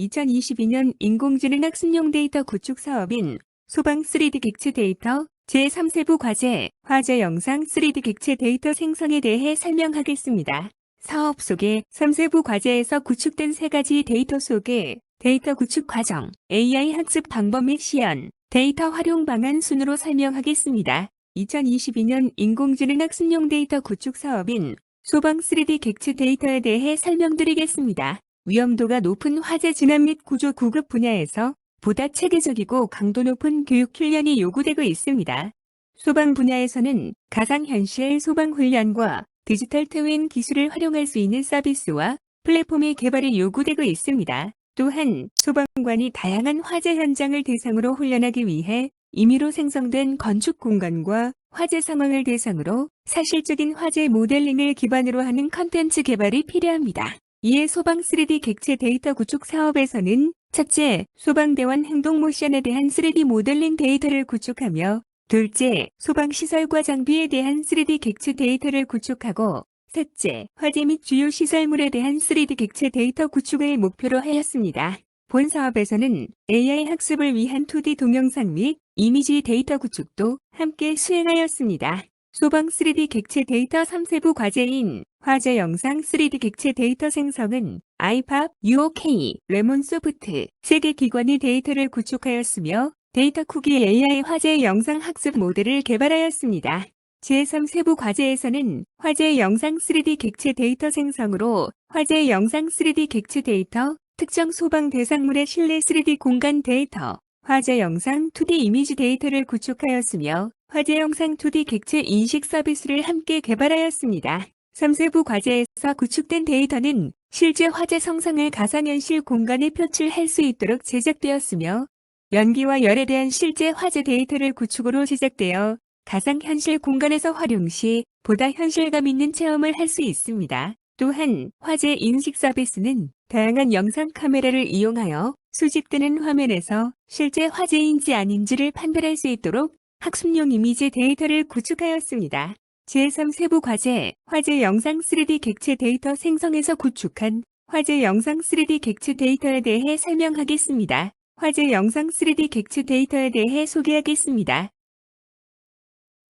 2022년 인공지능 학습용 데이터 구축 사업인 소방 3D 객체 데이터 제3세부 과제 화제 영상 3D 객체 데이터 생성에 대해 설명하겠습니다. 사업 속의 3세부 과제에서 구축된 세 가지 데이터 속에 데이터 구축 과정, AI 학습 방법 및 시연, 데이터 활용 방안 순으로 설명하겠습니다. 2022년 인공지능 학습용 데이터 구축 사업인 소방 3D 객체 데이터에 대해 설명드리겠습니다. 위험도가 높은 화재 진압 및 구조 구급 분야에서 보다 체계적이고 강도 높은 교육 훈련이 요구되고 있습니다. 소방 분야에서는 가상현실 소방 훈련과 디지털 트윈 기술을 활용할 수 있는 서비스와 플랫폼의 개발이 요구되고 있습니다. 또한 소방관이 다양한 화재 현장을 대상으로 훈련하기 위해 임의로 생성된 건축 공간과 화재 상황을 대상으로 사실적인 화재 모델링을 기반으로 하는 컨텐츠 개발이 필요합니다. 이에 소방 3D 객체 데이터 구축 사업에서는 첫째, 소방대원 행동 모션에 대한 3D 모델링 데이터를 구축하며 둘째, 소방시설과 장비에 대한 3D 객체 데이터를 구축하고 셋째, 화재 및 주요 시설물에 대한 3D 객체 데이터 구축을 목표로 하였습니다. 본 사업에서는 AI 학습을 위한 2D 동영상 및 이미지 데이터 구축도 함께 수행하였습니다. 소방 3D 객체 데이터 3세부 과제인 화재 영상 3D 객체 데이터 생성은 아이팝, UOK, 레몬소프트 세계 기관이 데이터를 구축하였으며 데이터 쿠기 AI 화재 영상 학습 모델을 개발하였습니다. 제3세부 과제에서는 화재 영상 3D 객체 데이터 생성으로 화재 영상 3D 객체 데이터, 특정 소방 대상물의 실내 3D 공간 데이터, 화재 영상 2D 이미지 데이터를 구축하였으며 화재 영상 2D 객체 인식 서비스를 함께 개발하였습니다. 3세부 과제에서 구축된 데이터는 실제 화재 성상을 가상현실 공간에 표출할 수 있도록 제작되었으며 연기와 열에 대한 실제 화재 데이터를 구축으로 제작되어 가상현실 공간에서 활용 시 보다 현실감 있는 체험을 할 수 있습니다. 또한 화재 인식 서비스는 다양한 영상 카메라를 이용하여 수집되는 화면에서 실제 화재인지 아닌지를 판별할 수 있도록 학습용 이미지 데이터를 구축하였습니다. 제3 세부 과제 화재 영상 3D 객체 데이터 생성에서 구축한 화재 영상 3D 객체 데이터에 대해 설명하겠습니다. 화재 영상 3D 객체 데이터에 대해 소개하겠습니다.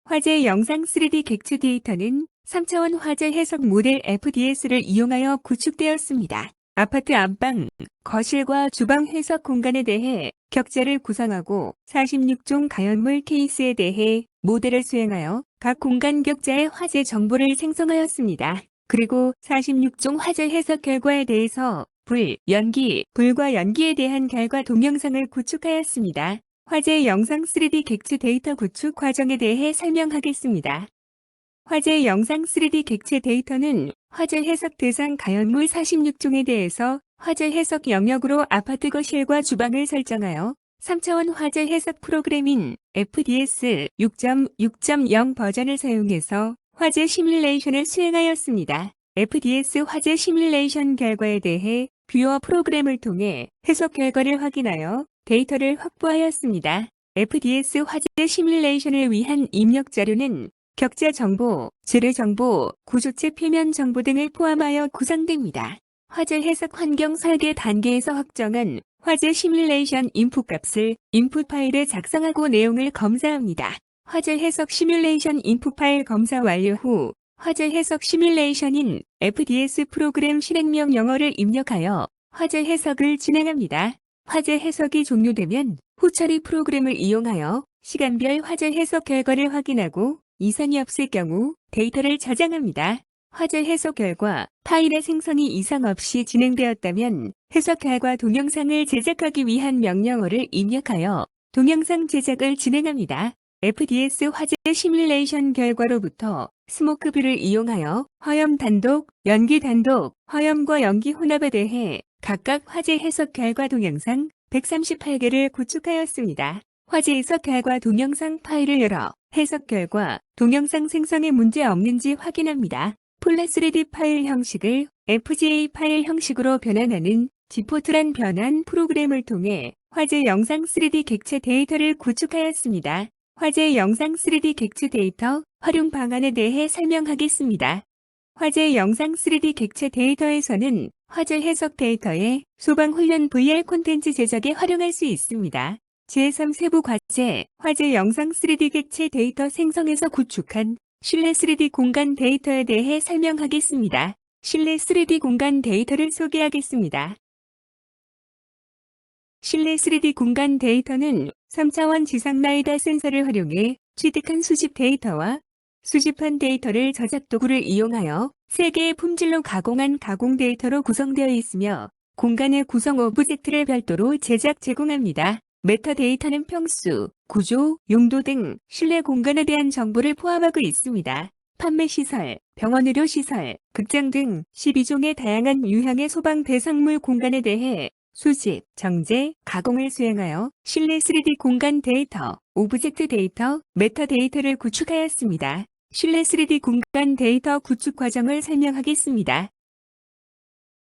화재 영상 3D 객체 데이터는 3차원 화재 해석 모델 FDS를 이용하여 구축되었습니다. 아파트 안방, 거실과 주방 해석 공간에 대해 격자를 구성하고 46종 가연물 케이스에 대해 모델을 수행하여 각 공간 격자의 화재 정보를 생성하였습니다. 그리고 46종 화재 해석 결과에 대해서 불, 연기, 불과 연기에 대한 결과 동영상을 구축하였습니다. 화재 영상 3D 객체 데이터 구축 과정에 대해 설명하겠습니다. 화재 영상 3D 객체 데이터는 화재 해석 대상 가연물 46종에 대해서 화재 해석 영역으로 아파트 거실과 주방을 설정하여 3차원 화재 해석 프로그램인 FDS 6.6.0 버전을 사용해서 화재 시뮬레이션을 수행하였습니다. FDS 화재 시뮬레이션 결과에 대해 뷰어 프로그램을 통해 해석 결과를 확인하여 데이터를 확보하였습니다. FDS 화재 시뮬레이션을 위한 입력 자료는 격자 정보, 재료 정보, 구조체 표면 정보 등을 포함하여 구성됩니다. 화재 해석 환경 설계 단계에서 확정한 화재 시뮬레이션 인풋 값을 인풋 파일에 작성하고 내용을 검사합니다. 화재 해석 시뮬레이션 인풋 파일 검사 완료 후 화재 해석 시뮬레이션인 FDS 프로그램 실행명 영어를 입력하여 화재 해석을 진행합니다. 화재 해석이 종료되면 후처리 프로그램을 이용하여 시간별 화재 해석 결과를 확인하고 이상이 없을 경우 데이터를 저장합니다. 화재 해석 결과 파일의 생성이 이상 없이 진행되었다면 해석 결과 동영상을 제작하기 위한 명령어를 입력하여 동영상 제작을 진행합니다. FDS 화재 시뮬레이션 결과로부터 스모크뷰를 이용하여 화염 단독, 연기 단독, 화염과 연기 혼합에 대해 각각 화재 해석 결과 동영상 138개를 구축하였습니다. 화재 해석 결과 동영상 파일을 열어 해석 결과 동영상 생성에 문제 없는지 확인합니다. 폴라 3D 파일 형식을 FGA 파일 형식으로 변환하는 지포트란 변환 프로그램을 통해 화재 영상 3D 객체 데이터를 구축하였습니다. 화재 영상 3D 객체 데이터 활용 방안에 대해 설명하겠습니다. 화재 영상 3D 객체 데이터에서는 화재 해석 데이터에 소방 훈련 VR 콘텐츠 제작에 활용할 수 있습니다. 제3 세부 과제, 화재 영상 3D 객체 데이터 생성에서 구축한 실내 3D 공간 데이터에 대해 설명하겠습니다. 실내 3D 공간 데이터를 소개하겠습니다. 실내 3D 공간 데이터는 3차원 지상 라이다 센서를 활용해 취득한 수집 데이터와 수집한 데이터를 저작 도구를 이용하여 세 개의 품질로 가공한 가공 데이터로 구성되어 있으며 공간의 구성 오브젝트를 별도로 제작 제공합니다. 메타데이터는 평수, 구조, 용도 등 실내 공간에 대한 정보를 포함하고 있습니다. 판매 시설, 병원 의료 시설, 극장 등 12종의 다양한 유형의 소방 대상물 공간에 대해 수집, 정제, 가공을 수행하여 실내 3D 공간 데이터, 오브젝트 데이터, 메타 데이터를 구축하였습니다. 실내 3D 공간 데이터 구축 과정을 설명하겠습니다.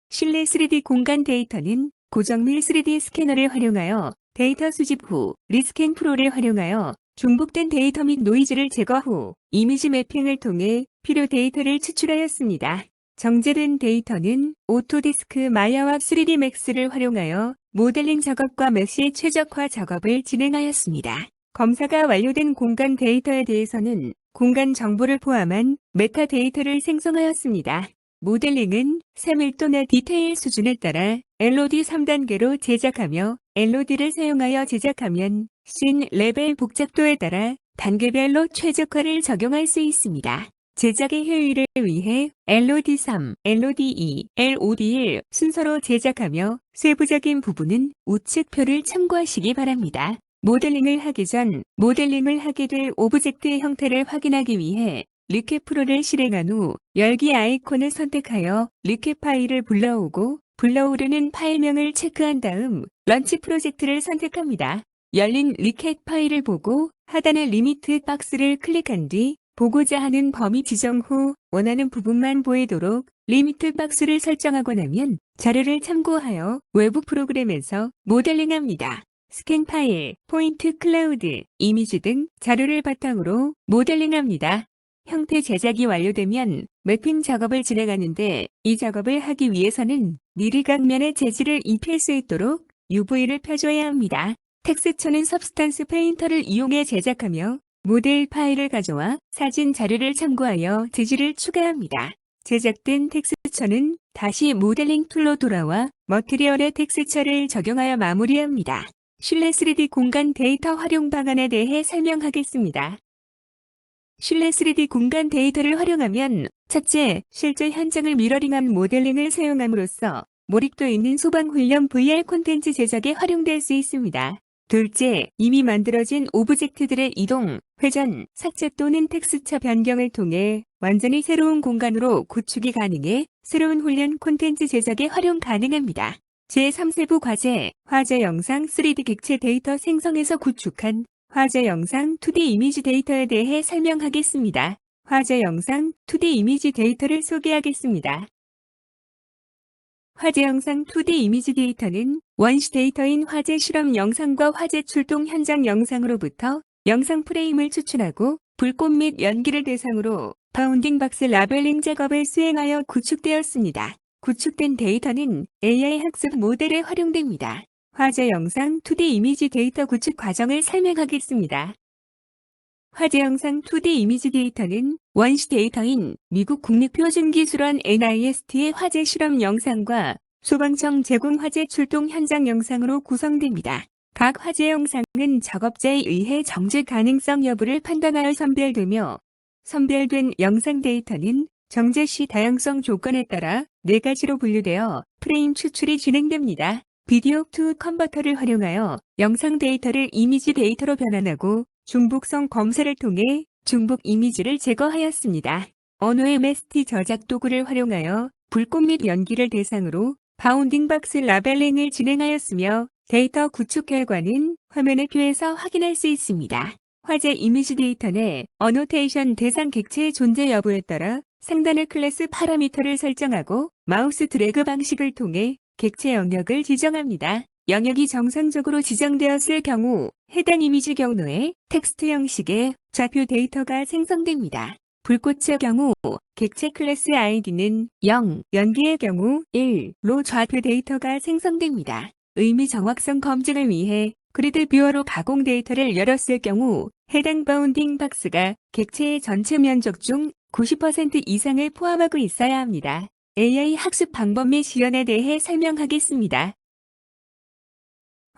실내 3D 공간 데이터는 고정밀 3D 스캐너를 활용하여 데이터 수집 후 리스캔 프로를 활용하여 중복된 데이터 및 노이즈를 제거 후 이미지 매핑을 통해 필요 데이터를 추출하였습니다. 정제된 데이터는 오토디스크 마야와 3D 맥스를 활용하여 모델링 작업과 메시 최적화 작업을 진행하였습니다. 검사가 완료된 공간 데이터에 대해서는 공간 정보를 포함한 메타 데이터를 생성하였습니다. 모델링은 세밀도나 디테일 수준에 따라 LOD 3단계로 제작하며 LOD를 사용하여 제작하면 씬 레벨 복잡도에 따라 단계별로 최적화를 적용할 수 있습니다. 제작의 효율을 위해 LOD3, LOD2, LOD1 순서로 제작하며 세부적인 부분은 우측표를 참고하시기 바랍니다. 모델링을 하기 전 모델링을 하게 될 오브젝트의 형태를 확인하기 위해 리캡 프로를 실행한 후 열기 아이콘을 선택하여 리캡 파일을 불러오고 불러오르는 파일명을 체크한 다음 런치 프로젝트를 선택합니다. 열린 리캡 파일을 보고 하단의 리미트 박스를 클릭한 뒤 보고자 하는 범위 지정 후 원하는 부분만 보이도록 리미트 박스를 설정하고 나면 자료를 참고하여 외부 프로그램에서 모델링합니다. 스캔 파일, 포인트 클라우드, 이미지 등 자료를 바탕으로 모델링합니다. 형태 제작이 완료되면 매핑 작업을 진행하는데 이 작업을 하기 위해서는 미리각면의 재질을 입힐 수 있도록 UV를 펴줘야 합니다. 텍스처는 सब스탄스 페인터를 이용해 제작하며 모델 파일을 가져와 사진 자료를 참고하여 재질을 추가합니다. 제작된 텍스처는 다시 모델링 툴로 돌아와 머티리얼의 텍스처를 적용하여 마무리합니다. 실내 3D 공간 데이터 활용 방안에 대해 설명하겠습니다. 실내 3D 공간 데이터를 활용하면 첫째, 실제 현장을 미러링한 모델링을 사용함으로써 몰입도 있는 소방훈련 VR 콘텐츠 제작에 활용될 수 있습니다. 둘째, 이미 만들어진 오브젝트들의 이동, 회전, 삭제 또는 텍스처 변경을 통해 완전히 새로운 공간으로 구축이 가능해 새로운 훈련 콘텐츠 제작에 활용 가능합니다. 제3세부 과제, 화재 영상 3D 객체 데이터 생성에서 구축한 화재 영상 2D 이미지 데이터에 대해 설명하겠습니다. 화재 영상 2D 이미지 데이터를 소개하겠습니다. 화재 영상 2D 이미지 데이터는 원시 데이터인 화재 실험 영상과 화재 출동 현장 영상으로부터 영상 프레임을 추출하고 불꽃 및 연기를 대상으로 바운딩 박스 라벨링 작업을 수행하여 구축되었습니다. 구축된 데이터는 AI 학습 모델에 활용됩니다. 화재 영상 2D 이미지 데이터 구축 과정을 설명하겠습니다. 화재 영상 2D 이미지 데이터는 원시 데이터인 미국 국립표준기술원 NIST의 화재 실험 영상과 소방청 제공 화재 출동 현장 영상으로 구성됩니다. 각 화재 영상은 작업자에 의해 정제 가능성 여부를 판단하여 선별되며 선별된 영상 데이터는 정제 시 다양성 조건에 따라 네 가지로 분류되어 프레임 추출이 진행됩니다. 비디오 투 컨버터를 활용하여 영상 데이터를 이미지 데이터로 변환하고 중복성 검사를 통해 중복 이미지를 제거하였습니다. 언어 MST 저작 도구를 활용하여 불꽃 및 연기를 대상으로 바운딩 박스 라벨링을 진행하였으며 데이터 구축 결과는 화면의 뷰에서 확인할 수 있습니다. 화재 이미지 데이터 내 어노테이션 대상 객체의 존재 여부에 따라 상단의 클래스 파라미터를 설정하고 마우스 드래그 방식을 통해 객체 영역을 지정합니다. 영역이 정상적으로 지정되었을 경우 해당 이미지 경로에 텍스트 형식의 좌표 데이터가 생성됩니다. 불꽃의 경우 객체 클래스 아이디는 0, 연기의 경우 1로 좌표 데이터가 생성됩니다. 의미 정확성 검증을 위해 그리드 뷰어로 가공 데이터를 열었을 경우 해당 바운딩 박스가 객체의 전체 면적 중 90% 이상을 포함하고 있어야 합니다. AI 학습 방법 및 시연에 대해 설명하겠습니다.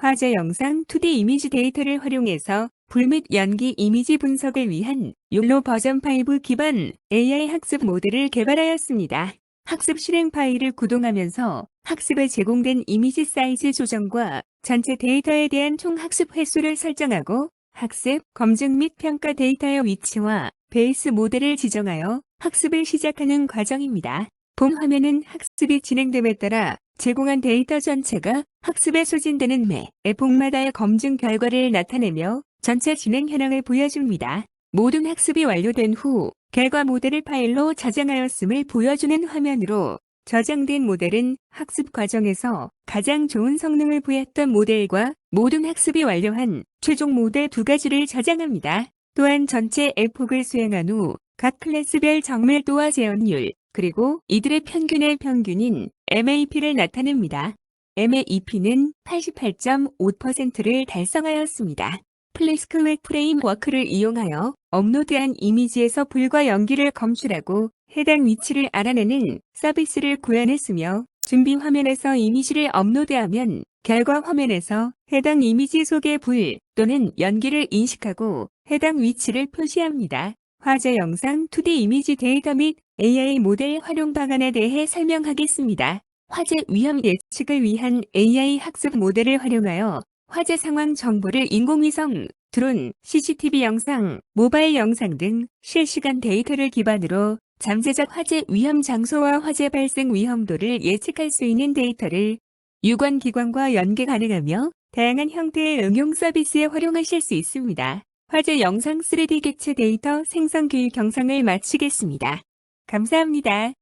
화제 영상 2D 이미지 데이터를 활용해서 불및 연기 이미지 분석을 위한 욜로 버전 5 기반 AI 학습 모델을 개발하였습니다. 학습 실행 파일을 구동하면서 학습에 제공된 이미지 사이즈 조정과 전체 데이터에 대한 총 학습 횟수를 설정하고 학습, 검증 및 평가 데이터의 위치와 베이스 모델을 지정하여 학습을 시작하는 과정입니다. 본 화면은 학습이 진행됨에 따라 제공한 데이터 전체가 학습에 소진되는 매의 폭마다의 검증 결과를 나타내며 전체 진행 현황을 보여줍니다. 모든 학습이 완료된 후 결과 모델을 파일로 저장하였음을 보여주는 화면으로 저장된 모델은 학습 과정에서 가장 좋은 성능을 보였던 모델과 모든 학습이 완료한 최종 모델 두 가지를 저장합니다. 또한 전체 F폭을 수행한 후 각 클래스별 정밀도와 재현율, 그리고 이들의 평균의 평균인 MAP를 나타냅니다. MAP는 88.5%를 달성하였습니다. 플리스크 웹 프레임워크를 이용하여 업로드한 이미지에서 불과 연기를 검출하고 해당 위치를 알아내는 서비스를 구현했으며 준비 화면에서 이미지를 업로드하면 결과 화면에서 해당 이미지 속의 불 또는 연기를 인식하고 해당 위치를 표시합니다. 화제 영상 2D 이미지 데이터 및 AI 모델 활용 방안에 대해 설명하겠습니다. 화재 위험 예측을 위한 AI 학습 모델을 활용하여 화재 상황 정보를 인공위성, 드론, CCTV 영상, 모바일 영상 등 실시간 데이터를 기반으로 잠재적 화재 위험 장소와 화재 발생 위험도를 예측할 수 있는 데이터를 유관 기관과 연계 가능하며 다양한 형태의 응용 서비스에 활용하실 수 있습니다. 화재 영상 3D 객체 데이터 생성 교육 영상을 마치겠습니다. 감사합니다.